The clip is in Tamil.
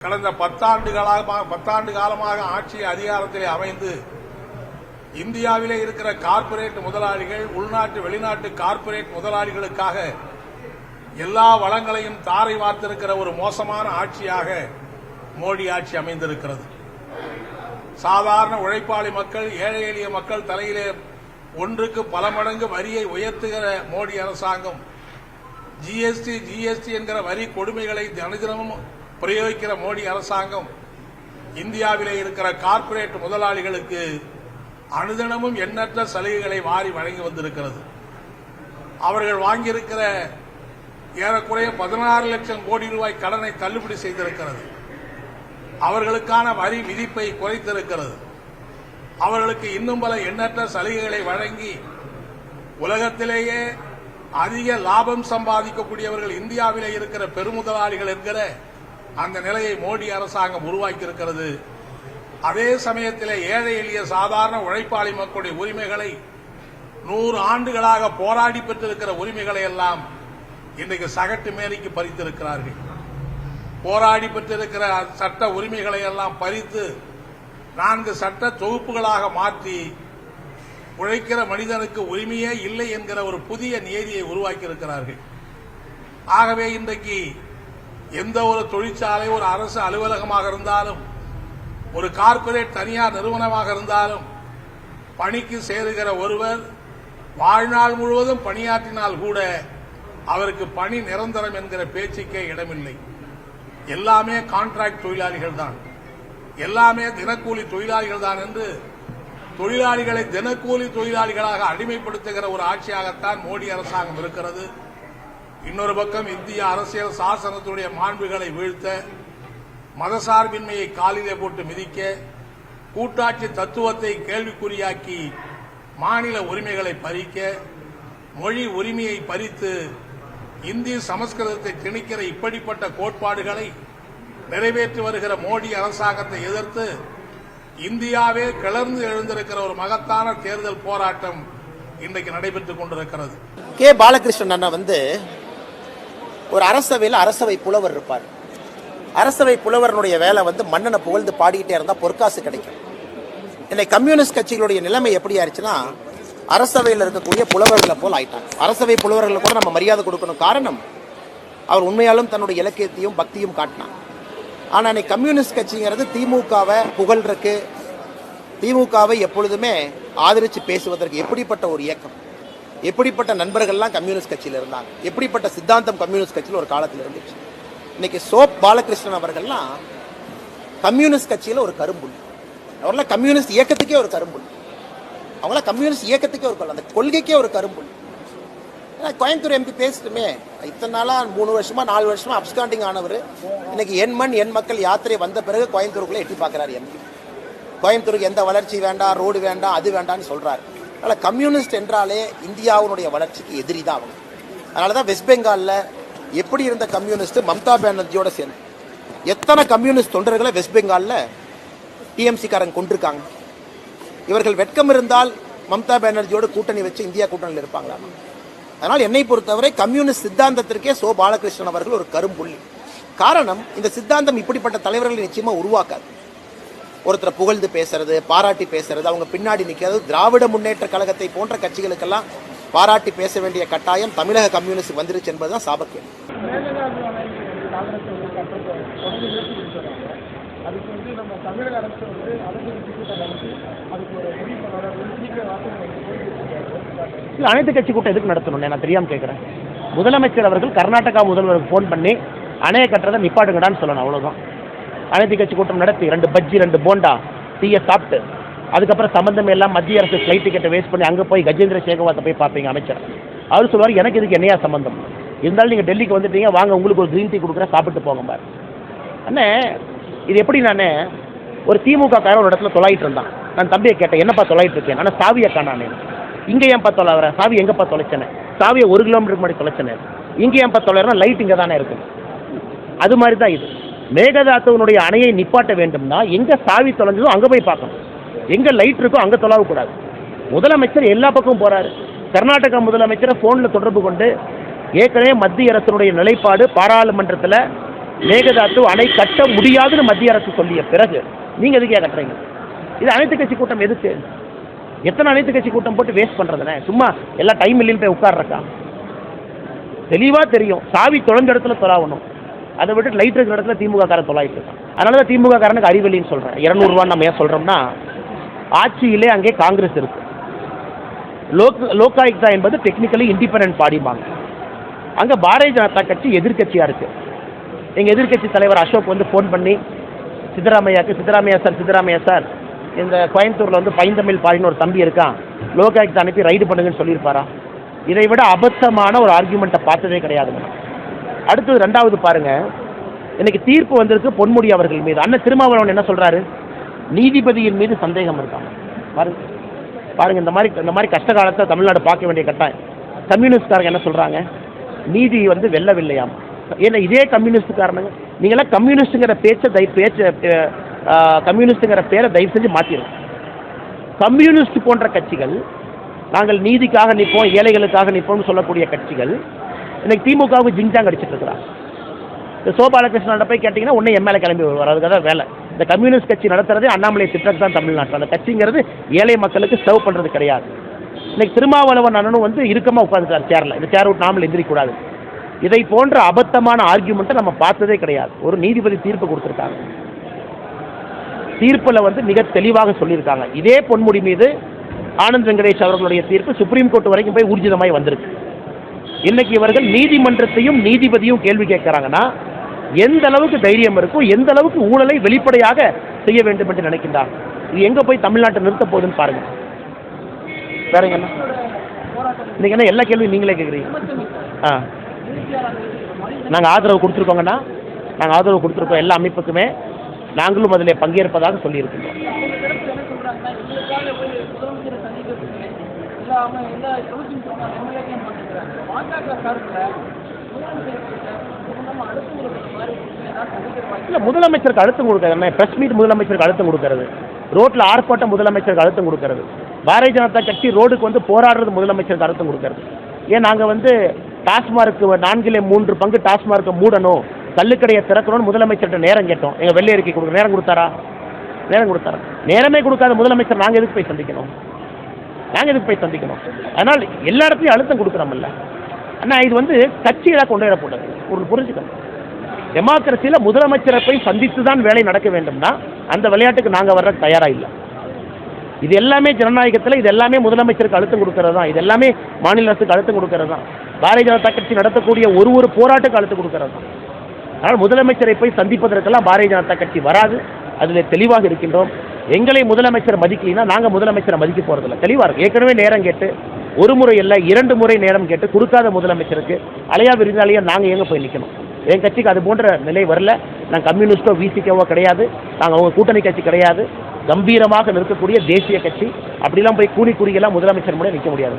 கடந்த பத்தாண்டுகளாக பத்தாண்டு காலமாக ஆட்சி அதிகாரத்திலே அமைந்து இந்தியாவிலே இருக்கிற கார்ப்பரேட் முதலாளிகள் உள்நாட்டு வெளிநாட்டு கார்ப்பரேட் முதலாளிகளுக்காக எல்லா வளங்களையும் தாரை வார்த்திருக்கிற ஒரு மோசமான ஆட்சியாக மோடி ஆட்சி அமைந்திருக்கிறது. சாதாரண உழைப்பாளி மக்கள் ஏழை எளிய மக்கள் தலையிலே ஒன்றுக்கு பல மடங்கு வரியை உயர்த்துகிற மோடி அரசாங்கம் ஜிஎஸ்டி ஜிஎஸ்டி என்கிற வரி கொடுமைகளை தினதினமும் பிரயோகிக்கிற மோடி அரசாங்கம் இந்தியாவிலே இருக்கிற கார்ப்பரேட் முதலாளிகளுக்கு அனுதினமும் எண்ணற்ற சலுகைகளை வாரி வழங்கி வந்திருக்கிறது. அவர்கள் வாங்கியிருக்கிற ஏறக்குறைய பதினாறு லட்சம் கோடி ரூபாய் கடனை தள்ளுபடி செய்திருக்கிறது. அவர்களுக்கான வரி விதிப்பை குறைத்திருக்கிறது. அவர்களுக்கு இன்னும் பல எண்ணற்ற சலுகைகளை வழங்கி உலகத்திலேயே அதிக லாபம் சம்பாதிக்கக்கூடியவர்கள் இந்தியாவிலே இருக்கிற பெருமுதலாளிகள் என்கிற அந்த நிலையை மோடி அரசாங்கம் உருவாக்கி இருக்கிறது அதே சமயத்தில் ஏழை எளிய சாதாரண உழைப்பாளி மக்களுடைய உரிமைகளை நூறு ஆண்டுகளாக போராடி பெற்றிருக்கிற உரிமைகளை எல்லாம் இன்றைக்கு சகட்டு மேனிக்கு பறித்திருக்கிறார்கள். போராடி பெற்றிருக்கிற சட்ட உரிமைகளை எல்லாம் பறித்து நான்கு சட்ட தொகுப்புகளாக மாற்றி உழைக்கிற மனிதனுக்கு உரிமையே இல்லை என்கிற ஒரு புதிய நியதியை உருவாக்கி இருக்கிறார்கள் ஆகவே இன்றைக்கு எந்த ஒரு தொழிற்சாலை ஒரு அரசு அலுவலகமாக இருந்தாலும் ஒரு கார்ப்பரேட் தனியார் நிறுவனமாக இருந்தாலும் பணிக்கு சேருகிற ஒருவர் வாழ்நாள் முழுவதும் பணியாற்றினால் கூட அவருக்கு பணி நிரந்தரம் என்கிற பேச்சுக்கே இடமில்லை. எல்லாமே கான்ட்ராக்ட் தொழிலாளிகள் தான். எல்லாமே தினக்கூலி தொழிலாளிகள் தான் என்று தொழிலாளிகளை தினக்கூலி தொழிலாளிகளாக அடிமைப்படுத்துகிற ஒரு ஆட்சியாகத்தான் மோடி அரசாங்கம் இருக்கிறது. இன்னொரு பக்கம் இந்திய அரசியல் சாசனத்துடைய மாண்புகளை வீழ்த்த மதசார்பின்மையை காலிலே போட்டு மிதிக்க கூட்டாட்சி தத்துவத்தை கேள்விக்குறியாக்கி மாநில உரிமைகளை பறிக்க மொழி உரிமையை பறித்து இந்தி சமஸ்கிருதத்தை திணிக்கிற இப்படிப்பட்ட கோட்பாடுகளை நிறைவேற்றி வருகிற மோடி அரசாங்கத்தை எதிர்த்து இந்தியாவே கிளர்ந்து எழுந்திருக்கிற ஒரு மகத்தான தேர்தல் போராட்டம் இன்றைக்கு நடைபெற்றுக் கொண்டிருக்கிறது. கே. பாலகிருஷ்ணன் அண்ணா வந்து ஒரு அரசவையில் அரசவை புலவர் இருப்பார். அரசவை புலவரனுடைய வேலை வந்து மன்னனை புகழ்ந்து பாடிக்கிட்டே இருந்தால் பொற்காசு கிடைக்கும். இன்னைக்கு கம்யூனிஸ்ட் கட்சிகளுடைய நிலைமை எப்படி ஆயிடுச்சுன்னா அரசவையில் இருக்கக்கூடிய புலவர்களை போல் ஆயிட்டாங்க. அரசவை புலவர்களை கூட நம்ம மரியாதை கொடுக்கணும். காரணம் அவர் உண்மையாலும் தன்னுடைய இலக்கியத்தையும் பக்தியும் காட்டினான் ஆனால் இன்னைக்கு கம்யூனிஸ்ட் கட்சிங்கிறது திமுகவை புகழ்றக்கு திமுகவை எப்பொழுதுமே ஆதரித்து பேசுவதற்கு எப்படிப்பட்ட ஒரு இயக்கம்? எப்படிப்பட்ட நண்பர்கள்லாம் கம்யூனிஸ்ட் கட்சியில் இருந்தாங்க? எப்படிப்பட்ட சித்தாந்தம் கம்யூனிஸ்ட் கட்சியில் ஒரு காலத்தில் இருந்துச்சு? இன்னைக்கு சோப் பாலகிருஷ்ணன் அவர்கள்லாம் கம்யூனிஸ்ட் கட்சியில் ஒரு கரும்புல் அவர்லாம் கம்யூனிஸ்ட் இயக்கத்துக்கே ஒரு கரும்புல் அவங்களாம் கம்யூனிஸ்ட் இயக்கத்துக்கே ஒரு கொள்ள அந்த கொள்கைக்கே ஒரு கரும்புல் ஏன்னா கோயம்புத்தூர் எம்பி பேசிட்டுமே இத்தனை நாளாக மூணு வருஷமா நாலு வருஷமா அப்ஸ்காண்டிங் ஆனவர். இன்னைக்கு என் மண் என் மக்கள் யாத்திரை வந்த பிறகு கோயம்புத்தூருக்குள்ளே எட்டி பார்க்குறாரு எம்பி. கோயம்புத்தூருக்கு எந்த வளர்ச்சி வேண்டாம் ரோடு வேண்டாம் அது வேண்டாம்னு சொல்கிறாரு அதனால் கம்யூனிஸ்ட் என்றாலே இந்தியாவினுடைய வளர்ச்சிக்கு எதிரி தான் அவங்க. அதனால தான் வெஸ்ட் பெங்காலில் எப்படி இருந்த கம்யூனிஸ்ட் மம்தா பானர்ஜியோட சேர்ந்து எத்தனை கம்யூனிஸ்ட் தொண்டர்களை வெஸ்ட் பெங்காலில் டிஎம்சிக்காரங்க கொண்டிருக்காங்க இவர்கள் வெட்கம் இருந்தால் மம்தா பானர்ஜியோட கூட்டணி வச்சு இந்தியா கூட்டணியில் இருப்பாங்களா அதனால் என்னை பொறுத்தவரை கம்யூனிஸ்ட் சித்தாந்தத்திற்கே சோ பாலகிருஷ்ணன் அவர்கள் ஒரு கரும்புள்ளி. காரணம் இந்த சித்தாந்தம் இப்படிப்பட்ட தலைவர்களை நிச்சயமாக உருவாக்காது. ஒருத்தரை புகழ்ந்து பேசுறது பாராட்டி பேசுறது அவங்க பின்னாடி நிற்கிறது திராவிட முன்னேற்ற கழகத்தை போன்ற கட்சிகளுக்கெல்லாம் பாராட்டி பேச வேண்டிய கட்டாயம் தமிழக கம்யூனிஸ்ட் வந்துருச்சு என்பதுதான் சாபக்கேடு மேகதாது அனைத்து கட்சி கூட்டம் எதுக்கு நடத்தணும் நான் தெரியாம கேட்குறேன் முதலமைச்சர் அவர்கள் கர்நாடகா முதல்வருக்கு ஃபோன் பண்ணி அணையை கட்டுறதை நிப்பாட்டுங்கடான்னு சொல்லணும் அவ்வளவுதான். அனைத்து கட்சி கூட்டம் நடத்தி ரெண்டு பஜ்ஜி ரெண்டு போண்டா டீயை சாப்பிட்டு அதுக்கப்புறம் சம்பந்தம் எல்லாம் மத்திய அரசு ஃப்ளைட் டிக்கெட்டை வேஸ்ட் பண்ணி அங்கே போய் கஜேந்திர சேகவாத்தை போய் பார்ப்பீங்க அமைச்சர். அவர் சொல்லுவார் எனக்கு இதுக்கு என்னையா சம்பந்தம்? இருந்தாலும் நீங்கள் டெல்லிக்கு வந்துட்டீங்க வாங்க உங்களுக்கு ஒரு க்ரீன் டீ கொடுக்குறேன் சாப்பிட்டு போங்க பாரு. அண்ணே இது எப்படி நான் ஒரு திமுக காரன் ஒரு இடத்துல தொலையிட்டு இருந்தான். நான் தம்பியை கேட்டேன் என்னப்பா தொலைகிட்டு இருக்கேன்? ஆனால் சாவியை காணானே. இங்கே ஏன்ப்பா தொலைவர சாவி எங்கேப்பா தொலைச்சனே? சாவியை ஒரு கிலோமீட்டருக்கு முன்னாடி தொலைச்சனே. இங்கே ஏன்ப்பா தொலைறா லைட் இங்கே தானே இருக்கு. அது மாதிரி தான் இது. மேகதாத்துவனுடைய அணையை நிப்பாட்ட வேண்டும்னா எங்கே சாவி தொலைஞ்சதோ அங்கே போய் பார்க்கணும். எங்கே லைட் இருக்கோ அங்கே தொலைவக்கூடாது முதலமைச்சர் எல்லா பக்கமும் போறாரு. கர்நாடகா முதலமைச்சரை ஃபோனில் தொடர்பு கொண்டு ஏற்கனவே மத்திய அரசினுடைய நிலைப்பாடு பாராளுமன்றத்தில் மேகதாத்து அணை கட்ட முடியாதுன்னு மத்திய அரசு சொல்லிய பிறகு நீங்க எதுக்கே கட்டுறீங்க? இது அனைத்து கட்சி கூட்டம் எதுக்கு? எத்தனை அனைத்து கட்சி கூட்டம் போட்டு வேஸ்ட் பண்றதுனே சும்மா எல்லா டைம் இல்லைன்னு போய் உட்கார்றக்கா? தெளிவா தெரியும். சாவி தொலைஞ்ச இடத்துல தொலாவணும். அதை விட்டு லைட் இருக்கிற இடத்துல திமுக காரன் தொலாயிட்டு இருக்கான். அதனால தான் திமுக காரனுக்கு அறிவெளின்னு சொல்கிறேன் இரநூறுவான்னு நம்ம ஏன் சொல்கிறோம்னா ஆட்சியிலே அங்கே காங்கிரஸ் இருக்கு. லோக் லோகாயுக்தா என்பது டெக்னிக்கலி இண்டிபெண்ட் பாடிம்பாங்க அங்கே பாரதிய ஜனதா கட்சி எதிர்கட்சியாக இருக்குது எங்கள் எதிர்க்கட்சி தலைவர் அசோக் வந்து ஃபோன் பண்ணி சித்தராமையாக்கு சித்தராமையா சார் சித்தராமையா சார் இந்த கோயம்புத்தூரில் வந்து பைந்தமிழ் பாடின்னு ஒரு தம்பி இருக்கான். லோகாயுக்தா அனுப்பி ரைடு பண்ணுங்கன்னு சொல்லியிருப்பாரா? இதை விட அபத்தமான ஒரு ஆர்கியூமெண்ட்டை பார்த்ததே கிடையாதுங்க அடுத்தது ரெண்டாவது பாருங்க. இன்னைக்கு தீர்ப்பு வந்திருக்கு பொன்முடி அவர்கள் மீது. அண்ணன் திருமாவளவன் என்ன சொல்றாரு? நீதிபதியின் மீது சந்தேகம் இருக்காங்க பாருங்க. பாருங்க இந்த மாதிரி இந்த மாதிரி கஷ்ட காலத்தை தமிழ்நாடு பார்க்க வேண்டிய கட்டாயம். கம்யூனிஸ்ட்காரங்க என்ன சொல்றாங்க? நீதி வந்து வெல்லவில்லையாம். ஏன்னா இதே கம்யூனிஸ்ட்காரனுங்க. நீங்களாம் கம்யூனிஸ்ட்டுங்கிற பேச்சை தை பேச்ச கம்யூனிஸ்ட்டுங்கிற பேரை தயவு செஞ்சு மாற்றிடும் கம்யூனிஸ்ட் போன்ற கட்சிகள் நாங்கள் நீதிக்காக நிற்போம் ஏழைகளுக்காக நிற்போம்னு சொல்லக்கூடிய கட்சிகள் இன்னைக்கு திமுகவுக்கு ஜிங்ஜாங் அடிச்சிட்டு இருக்கிறான் இந்த சோபாலகிருஷ்ணன் போய் கேட்டிங்கன்னா உடனே எம்எல்ஏ கிளம்பி வருவார். அதுக்காக தான் வேலை. இந்த கம்யூனிஸ்ட் கட்சி நடத்துறதே அண்ணாமலை திட்டத்து தான் தமிழ்நாட்டில். அந்த கட்சிங்கிறது ஏழை மக்களுக்கு சர்வ் பண்ணுறது கிடையாது. இன்னைக்கு திருமாவளவன் அண்ணனும் வந்து இறுக்கமாக உட்காந்துருக்கார் சேரில் இந்த சேர் விட்டு நாமல் எந்திரிக்கூடாது இதை போன்ற அபத்தமான ஆர்கியூமெண்ட்டை நம்ம பார்த்ததே கிடையாது. ஒரு நீதிபதி தீர்ப்பு கொடுத்துருக்காங்க. தீர்ப்பில் வந்து மிக தெளிவாக சொல்லியிருக்காங்க. இதே பொன்முடி மீது ஆனந்த் வெங்கடேஷ் அவர்களுடைய தீர்ப்பு சுப்ரீம் கோர்ட் வரைக்கும் போய் ஊர்ஜிதமாய் வந்திருக்கு. இன்னைக்கு இவர்கள் நீதிமன்றத்தையும் நீதிபதியும் கேள்வி கேட்கிறாங்கன்னா எந்த அளவுக்கு தைரியம் இருக்கும் எந்த அளவுக்கு ஊழலை வெளிப்படையாக செய்ய வேண்டும் என்று நினைக்கின்றார் இது எங்க போய் தமிழ்நாட்டை நிறுத்த போகுதுன்னு பாருங்க. வேற என்ன? இன்னைக்கு என்ன எல்லா கேள்வியும் நீங்களே கேட்குறீங்க. ஆ. நாங்கள் ஆதரவு கொடுத்துருக்கோங்கண்ணா. நாங்கள் ஆதரவு கொடுத்துருக்கோம் எல்லா அமைப்புக்குமே. நாங்களும் அதில் பங்கேற்பதாக சொல்லியிருக்கோம் இல்லாம எல்லா இருபத்தி மூணு எம்எல்ஏக்கே பண்ணிக்கிறாங்க. பாஜக சார்பில் முதலமைச்சர் முதலமைச்சருக்கு அழுத்தம் கொடுக்கறது ப்ரெஸ் மீட் முதலமைச்சருக்கு அழுத்தம் கொடுக்கறது. ரோட்டில் ஆர்ப்பாட்டம் முதலமைச்சருக்கு அழுத்தம் கொடுக்கறது. பாரதிய ஜனதா கட்சி ரோடுக்கு வந்து போராடுறது முதலமைச்சருக்கு அழுத்தம் கொடுக்கறது. ஏன் நாங்கள் வந்து டாஸ்மார்க்கு நான்கிலே மூன்று பங்கு டாஸ்மார்க்கை மூடணும் கல்லுக்கடையை திறக்கணும்னு முதலமைச்சர்கிட்ட நேரம் கேட்டோம். எங்கள் வெள்ளை அறிக்கை கொடுக்க நேரம் கொடுத்தாரா? நேரம் கொடுத்தாரா? நேரமே கொடுக்காத முதலமைச்சர் நாங்கள் எதுக்கு போய் சந்திக்கணும்? நாங்கள் இதுக்கு போய் சந்திக்கணும்? அதனால் எல்லா இடத்துலையும் அழுத்தம் கொடுக்குறோம்ல ஆனால் இது வந்து கட்சிகளாக கொண்டு வரக்கூடாது ஒரு புரிஞ்சுக்கணும். டெமோக்ரஸியில் முதலமைச்சரை போய் சந்தித்து தான் வேலை நடக்க வேண்டும்னா அந்த விளையாட்டுக்கு நாங்கள் வர்ற தயாராக இல்லை. இது எல்லாமே ஜனநாயகத்தில் இது எல்லாமே முதலமைச்சருக்கு அழுத்தம் கொடுக்கறது தான் இது எல்லாமே மாநில அரசுக்கு அழுத்தம் கொடுக்கறது தான் பாரதிய ஜனதா கட்சி நடத்தக்கூடிய ஒரு ஒரு போராட்டுக்கு அழுத்தம் கொடுக்கறது தான் அதனால் முதலமைச்சரை போய் சந்திப்பதற்கெல்லாம் பாரதிய ஜனதா கட்சி வராது. அதில் தெளிவாக இருக்கின்றோம். எங்களை முதலமைச்சர் மதிக்கலைன்னா நாங்கள் முதலமைச்சரை மதிக்க போகிறதில்ல தெளிவாக இருக்கும் ஏற்கனவே நேரம் கேட்டு ஒரு முறை இல்லை இரண்டு முறை நேரம் கேட்டு கொடுக்காத முதலமைச்சருக்கு அலையா விருந்தாளியாக நாங்கள் எங்கே போய் நிற்கணும் என் கட்சிக்கு அது போன்ற நிலை வரல. நாங்கள் கம்யூனிஸ்டோ விசிக்கவோ கிடையாது. நாங்கள் அவங்க கூட்டணி கட்சி கிடையாது. கம்பீரமாக நிற்கக்கூடிய தேசிய கட்சி. அப்படிலாம் போய் கூலி குறியெல்லாம் முதலமைச்சர் முன்னாடி நிற்க முடியாது.